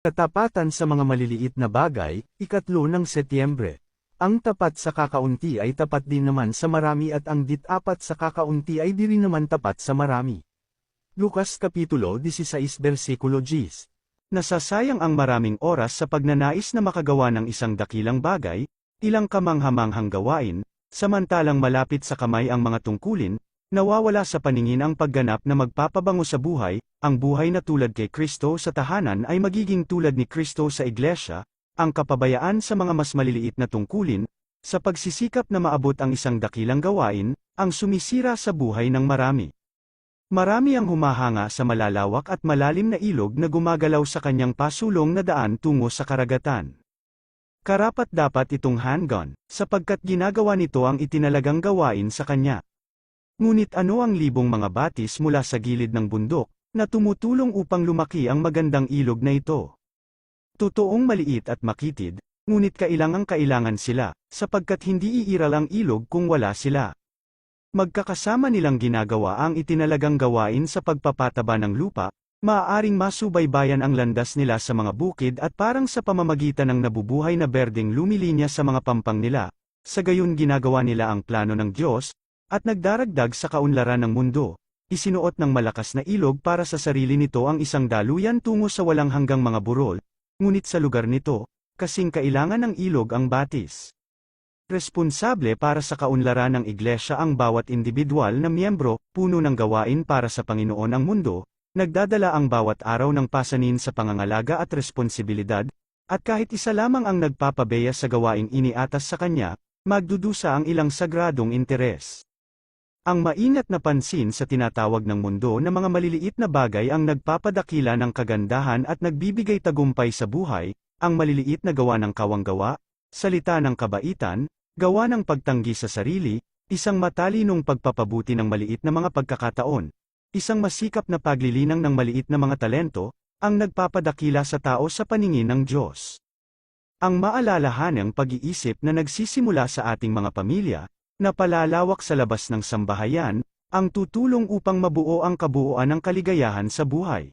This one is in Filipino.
Katapatan sa mga maliliit na bagay, ikatlo ng Setyembre. Ang tapat sa kakaunti ay tapat din naman sa marami at ang ditapat sa kakaunti ay di rin naman tapat sa marami. Lukas Kapitulo 16 Versikulo 10 Nasasayang ang maraming oras sa pagnanais na makagawa ng isang dakilang bagay, ilang kamanghamanghang gawain, samantalang malapit sa kamay ang mga tungkulin, nawawala sa paningin ang pagganap na magpapabango sa buhay, ang buhay na tulad kay Kristo sa tahanan ay magiging tulad ni Kristo sa iglesia, ang kapabayaan sa mga mas maliliit na tungkulin, sa pagsisikap na maabot ang isang dakilang gawain, ang sumisira sa buhay ng marami. Marami ang humahanga sa malalawak at malalim na ilog na gumagalaw sa kanyang pasulong na daan tungo sa karagatan. Karapat dapat itong handgun, sapagkat ginagawa nito ang itinalagang gawain sa kanya. Ngunit ano ang libong mga batis mula sa gilid ng bundok, na tumutulong upang lumaki ang magandang ilog na ito? Totoong maliit at makitid, ngunit kailangang kailangan sila, sapagkat hindi iiral ang ilog kung wala sila. Magkakasama nilang ginagawa ang itinalagang gawain sa pagpapataba ng lupa, maaaring masubaybayan ang landas nila sa mga bukid at parang sa pamamagitan ng nabubuhay na berdeng lumilinya sa mga pampang nila, sa gayon ginagawa nila ang plano ng Diyos, at nagdaragdag sa kaunlaran ng mundo. Isinuot ng malakas na ilog para sa sarili nito ang isang daluyan tungo sa walang hanggang mga burol, ngunit sa lugar nito, kasing kailangan ng ilog ang batis. Responsable para sa kaunlaran ng iglesia ang bawat individual na miyembro, puno ng gawain para sa Panginoon ang mundo, nagdadala ang bawat araw ng pasanin sa pangangalaga at responsibilidad, at kahit isa lamang ang nagpapabeya sa gawaing iniatas sa kanya, magdudusa ang ilang sagradong interes. Ang maingat na pansin sa tinatawag ng mundo na mga maliliit na bagay ang nagpapadakila ng kagandahan at nagbibigay tagumpay sa buhay, ang maliliit na gawa ng kawanggawa, salita ng kabaitan, gawa ng pagtanggi sa sarili, isang matalinong pagpapabuti ng maliit na mga pagkakataon, isang masikap na paglilinang ng maliit na mga talento, ang nagpapadakila sa tao sa paningin ng Diyos. Ang maalalahanang pag-iisip na nagsisimula sa ating mga pamilya, na palalawak sa labas ng sambahayan, ang tutulong upang mabuo ang kabuuan ng kaligayahan sa buhay.